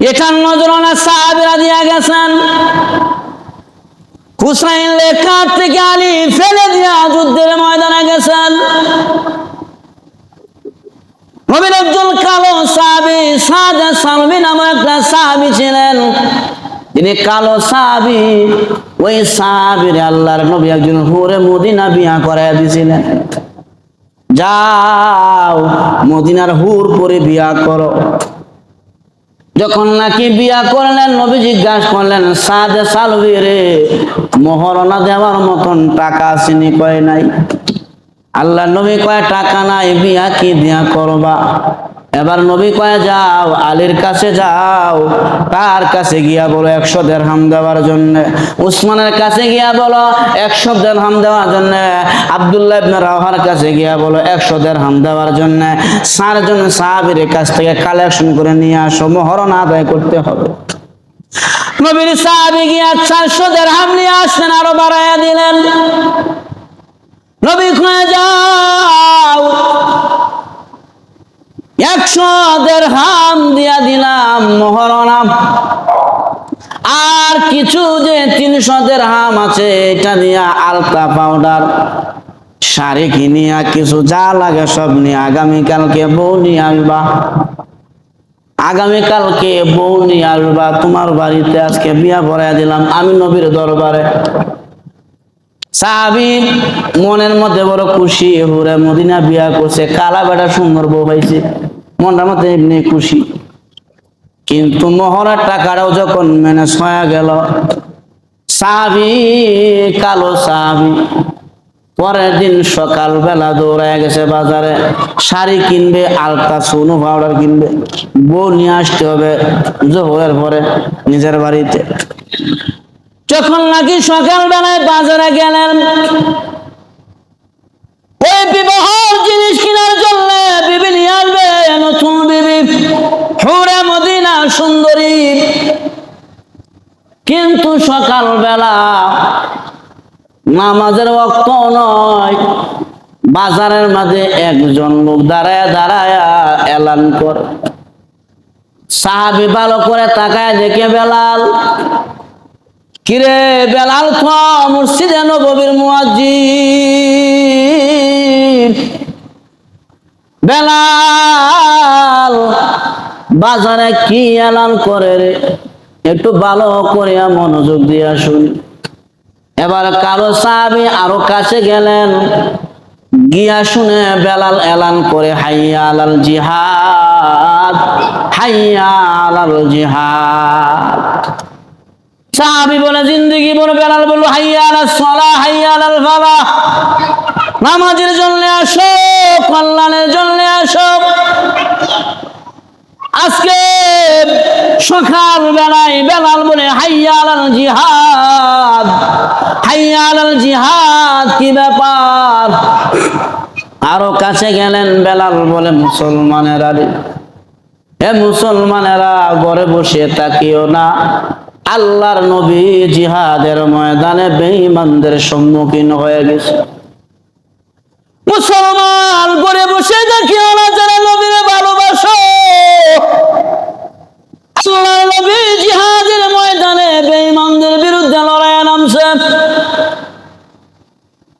একান্ন জন সাহাবিরা দিয়া গেছেন, হুসাইন থেকে আলী ফেলে দিয়া যুদ্ধের ময়দানে গেছেন। কালো সাহাবি সালবি নামে একটা সাহাবি ছিলেন। তিনি কালো সাহাবি, ওই সাহাবির আল্লাহর নবী একজন হুরে মদিনা বিয়া করাই দিয়েছিলেন। যাও মদিনার হুর পরে বিয়া করো। যখন নাকি বিয়া করলেন, নবী জিজ্ঞাস করলেন, সাদে সালবি রে মহরণা দেওয়ার মতন টাকা চিনি কয় নাই? আল্লাহ নবী কয়, টাকা নাই, বিয়া কি দিয়া করবা? এবার নবী কয়, যাও, আলীর কাছে যাও। তার কাছে গিয়া বলো, একশো দেড়হাম দেওয়ার জন্য। উসমানের কাছে গিয়া বলো, একশো দেড়হাম দেওয়ার জন্য। আবদুল্লাহ ইবনে রাওহার কাছে গিয়া বলো, একশো দেড়হাম দেওয়ার জন্য। চারজন সাহাবীর কাছ থেকে কালেকশন করে নিয়ে আসো মহরণ আদায় করতে হবে। নবীর সাহাবী গিয়া চারশো দেড়হাম নিয়ে আসলেন, আরও বাড়াইয়া দিলেন। নবী খুঁজে যাও একশো দেড়হাম দিয়া দিলাম, মহরণাম। আর কিছু যে তিনশো দেড়হাম আছে, এটা দিয়া আলতা পাউডার, শাড়ি কিনিয়া কিছু যা লাগে সব নিয়ে আগামীকালকে বউ নিয়ে আসবা। আগামীকালকে বউ নিয়ে আসবা, তোমার বাড়িতে আজকে বিয়া ভরাইয়া দিলাম, আমি নবীর দরবারে। সাহাবি মনের মধ্যে বড় খুশি, হুরে মদিনা বিয়া করছে, কালা বেটা সুন্দর বউ পাইছে। মধ্যে এমনি খুশি। কিন্তু মহরের টাকাটাও যখন ম্যানেজ হয়ে গেল সাহাবি কালো সাহাবি পরের দিন সকালবেলা দৌড়ায় গেছে বাজারে। শাড়ি কিনবে, আলতা সোনু পাউডার কিনবে, বউ নিয়ে আসতে হবে জোহরের পরে নিজের বাড়িতে। যখন নাকি সকালবেলায় বাজারে গেলেন সকালবেলা নামাজের অক্ত নয়, বাজারের মাঝে একজন লোক দাঁড়ায় দাঁড়ায় এলান করে। সাহাবি ভালো করে তাকায় দেখে বেলাল, কিরে বেলাল খ মুর্শিদে নবীর মুয়াজ্জিন। বেলাল বাজারে কি এলান করে রে? একটু ভালো করে মনোযোগ দিয়া শুনি এবার কালো সাহাবি আরও কাছে গেলেন। গিয়া শুনে বেলাল এলান করে, হাইয়া আলাল জিহাদ, হাইয়া আলাল জিহাদ। সাহাবি বলে, জিন্দগি বলে? বেলাল বলল, হাইয়া আলাল সলা হাইয়া আলাল ফালা নামাজের জন্য আসো, কল্যাণের জন্য আসো। আজকে সকাল বেলায় বেলাল বলে হাইয়া আলাল জিহাদ হাইয়া আলাল জিহাদ কি ব্যাপার? আরও কাছে গেলেন বেলাল বলে, মুসলমানের এ মুসলমানেরা ঘরে বসে তাকিও না। আল্লাহর নবী জিহাদের ময়দানে বেঈমানদের সম্মুখীন হয়ে গেছে। মুসলমান ঘরে বসে দেখিও না, যারা নবীর জিহাদের ময়দানে বিরুদ্ধে নামছে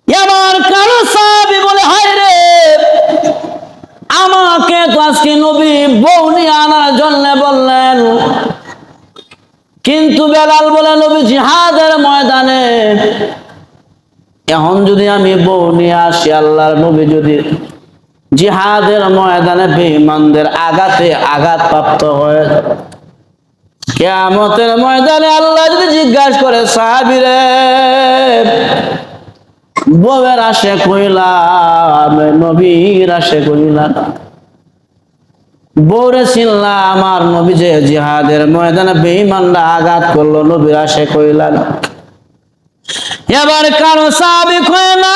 এবার কারও সাহাবি বলে, হায় রে, আমাকে তো আজকে নবী বউ নিয়ে আনার জন্য বললেন কিন্তু বেলাল বলে, নবী জিহাদের ময়দানে এখন যদি আমি বউ নিয়ে আসি, আল্লাহর নবী যদি জিহাদের ময়দানে বেঈমানদের আঘাতে আঘাত প্রাপ্ত হয়ে। কেয়ামতের ময়দানে আল্লাহ যদি জিজ্ঞাসা করে, সাহাবিরে, বউয়ের আসে কইলাম নবীর আসে কইলাম বউরে চিনলা, আমার নবী যে জিহাদের ময়দানে বেঈমানরা আঘাত করল, নবীর আসে কইলাম এবার কারও সাবি না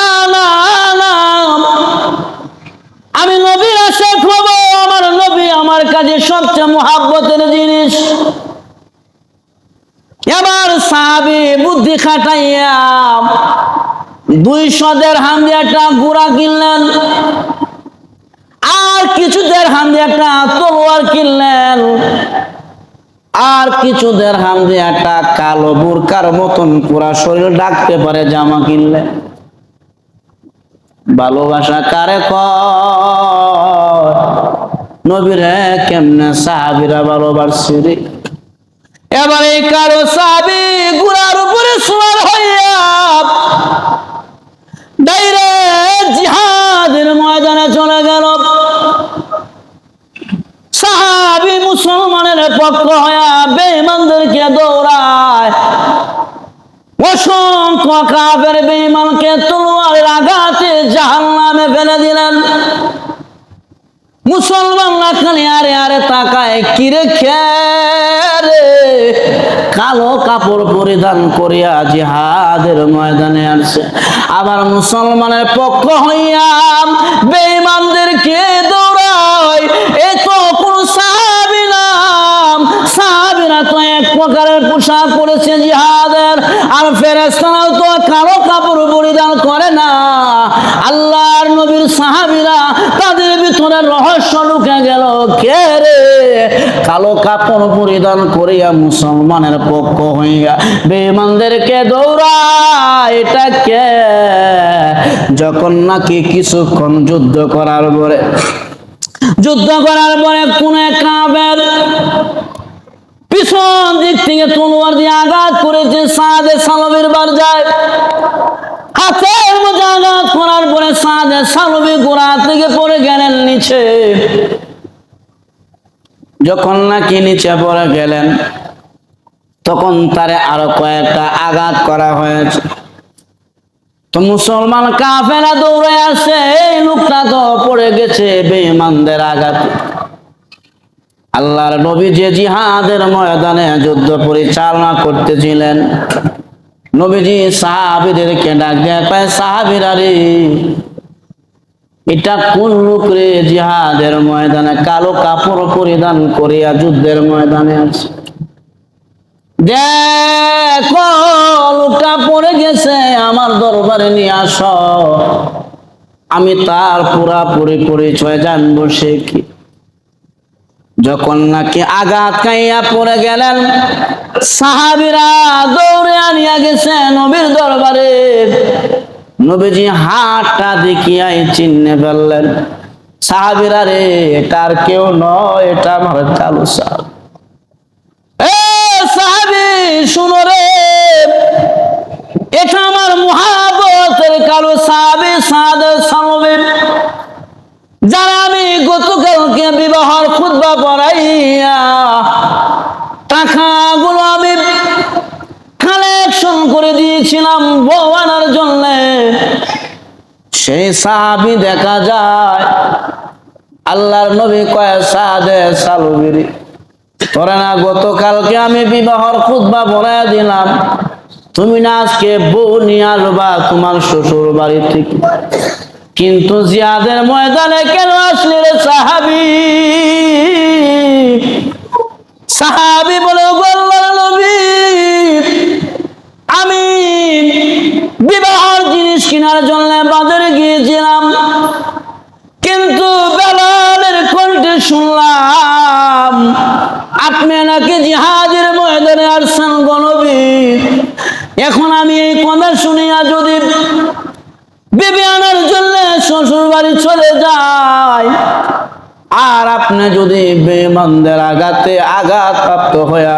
আমি নবীর আসে খবর আমার কাছে সবচেয়ে মহাব্বতের জিনিস এবার সাহাবি বুদ্ধি খাটাইয়া দুইশো গুড়া কিনলেন। আর তলোয়ার কিনলেন। আর একটা কালো বুরকার মতন পুরা শরীর ডাকতে পারে জামা কিনলে। ভালোবাসা কারে নবীরে কেমনে সাহাবিরা ভালোবাসছে রে? এবার এই কারও সাহাবি সোয়ার হইয়া ডাইরেক্ট জিহাদের ময়দানে চলে গেল। সাহাবি মুসলমানের পক্ষ হইয়া বেঈমানদেরকে দৌড়ায়। অসংখ্য কাফের বেঈমানকে তলোয়ারের আঘাতে জাহান্নামে ফেলে দিলেন। মুসলমানরা খালি আরে আরে তাকায়, কিরে খেরে? কালো কাপড় পরিধান করিয়া জিহাদের ময়দানে আসছে আবার মুসলমানের পক্ষ হইয়া বেঈমানদেরকে দৌড়ায়। এ তো কোন সাহাবি নাম তো এক প্রকারের পোশাক পরেছে জিহাদের। আর ফেরেস্তারাও তো কালো কাপড় পরিধান করে না। আল্লাহর নবীর সাহাবিরা তাদের ভিতরে রহস্য ঢুকে গেল। কে রে? কালো কাপড় পরিধান করিয়া মুসলমানের পক্ষ হইয়া বেমানদেরকে দৌড়া এটা কে? যখন নাকি কিছুক্ষণ যুদ্ধ করার পরে, যুদ্ধ করার পরে কোন কাবের পিছন দিক থেকে তলোয়ার দিয়ে আঘাত করেছে সাদে সালবের বার যায়। হাতের মধ্যে করার পরে সাদে সালবে গোড়া থেকে পড়ে গেলেন নিচে। যখন নাকি নিচে পড়ে গেলেন, তখন তারে আরও কয়েকটা আঘাত করা হয়েছে। তো মুসলমান কাফেরা দৌড়ে আসে, এই লোকটা তো পড়ে গেছে বেঈমানদের আঘাতে। আল্লাহর নবী যে জিহাদের ময়দানে যুদ্ধ পরিচালনা করতেছিলেন নবীজি সাহাবিদেরকে ডাক দেয়া কয় সাহাবিরা রে এটা কোন লোক রে জিহাদের ময়দানে? কালো কাপড় পরিধান করিয়া যুদ্ধের ময়দানে আছে। দেখো, লোকটা পড়ে গেছে, আমার দরবারে নিয়ে আস। আমি তার পুরাপুরি পরিচয় জানব সে কি? যখন নাকি আঘাত খাইয়া পড়ে গেলেন, সাহাবিরা দৌড়ে আনিয়া গেছে নবীর দরবারে। নবীজি হাতটা দেখিয়াই চিহ্নে ফেললেন, সাহাবিরা রে এটার কেউ নয়, এটা আমার কালু সাহ সাহাবি, শুনো রে, এটা আমার মহাবতের কালো সাহাবি সাদের সেই সাহাবি দেখা যায়, আল্লাহর নবী কয়, সাদে তোরা না গতকালকে আমি বিবাহর খুদ্া পড়াইয়া দিলাম। তুমি না আজকে বউ নিয়ে আসবা তোমার শ্বশুর বাড়ি থেকে। কিন্তু জিয়াদের ময়দানে কেন আসলে রে সাহাবি? সাহাবি বলে "ও নবী, আমি জিনিস কেনার জন্য বাজারে গিয়েছিলাম। কিন্তু বেলালের কণ্ঠে শুনলাম, আপনি নাকি জিহাদের ময়দানে আসছেন গণবী এখন আমি এই কথা শুনিয়া যদি বিবি আনার জন্য শ্বশুর বাড়ি চলে যায়, আর আপনি যদি বেমানদের আঘাতে আঘাত প্রাপ্ত হইয়া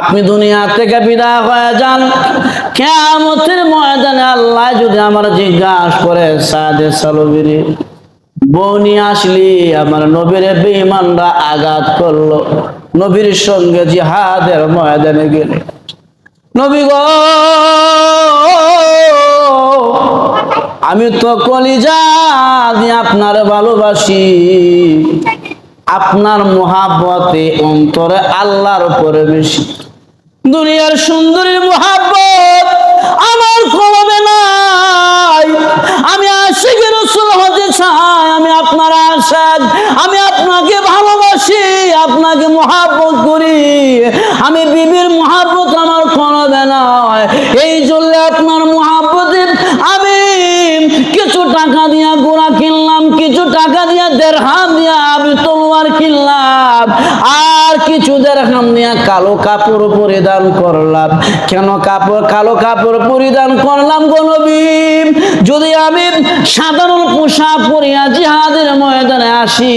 আপনি দুনিয়া থেকে বিদায় হয়ে যান। কেমতের ময়দানে আল্লাহ যদি আমার জিজ্ঞাসা করে, সাদে সালবিরি, বনি আসলি, আমার নবীরে বেঈমানরা আঘাত করল। নবীর সঙ্গে জিহাদের ময়দানে গেলে। নবী গো, আমি তো কলিজা আপনার ভালোবাসি। আপনার মহাব্বতে অন্তরে আল্লাহর উপরে বেশি। দুনিয়ার সুন্দরীর মোহাব্বত আমার কলমে নাই। আমি আশিকের রসুল হতে চাই, আমি আপনার আশাদ আমি আপনাকে ভালোবাসি, আপনাকে মহাব্বত করি। আমি বিবির দেড়হাম নিয়ে কালো কাপড় পরিধান করলাম। কেন কাপড়, কালো কাপড় পরিধান করলাম গো নবী? যদি আমি সাধারণ পোশাক পরিয়া জিহাদের ময়দানে আসি,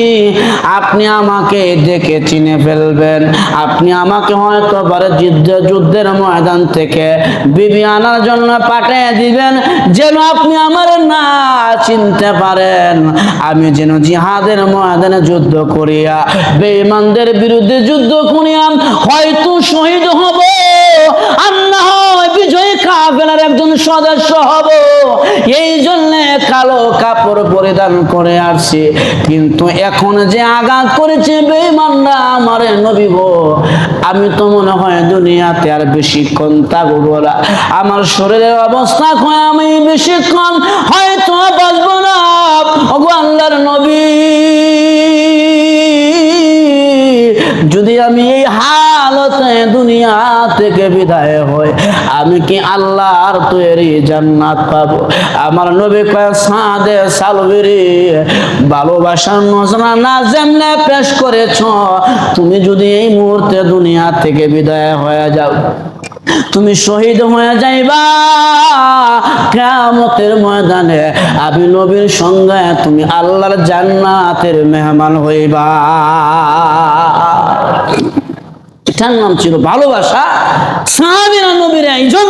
আপনি আমাকে দেখে চিনে ফেলবেন। আপনি আমাকে হয়তো পারে যুদ্ধ, যুদ্ধের ময়দান থেকে বিবি আনার জন্য পাঠিয়ে দিবেন, যেন আপনি আমার না চিনতে পারেন। আমি যেন জিহাদের ময়দানে যুদ্ধ করিয়া বেঈমানদের বিরুদ্ধে যুদ্ধ হয়তো শহীদ হব। আর না হয় কাফেলার একজন সদস্য হব। এই জন্য কালো কাপড় পরিধান করে আসছি। কিন্তু এখন যে আঘাত করেছে বেঈমানরা, আমার নবী গো, আমি তো মনে হয় দুনিয়াতে আর বেশিক্ষণ থাকব না। আমার শরীরের অবস্থা হয় আমি বেশিক্ষণ হয়তো বাঁচবো না। আল্লাহর নবী থেকে বিদায় হয়। আমি কি আল্লাহর তৈরি জান্নাত পাবো? আমার নবী কয়, সাদে সালবিরি, ভালোবাসার নজরা না যেমনে পেশ করেছ। তুমি যদি এই মুহূর্তে দুনিয়া থেকে বিদায় হয়ে যাও, তুমি শহীদ হয়ে যাইবা কিয়ামতের ময়দানে। আমি নবীর সঙ্গে তুমি আল্লাহর জান্নাতের মেহমান হইবা। এটার নাম ছিল ভালোবাসা। সাহাবিরা নবীরা এই জন্য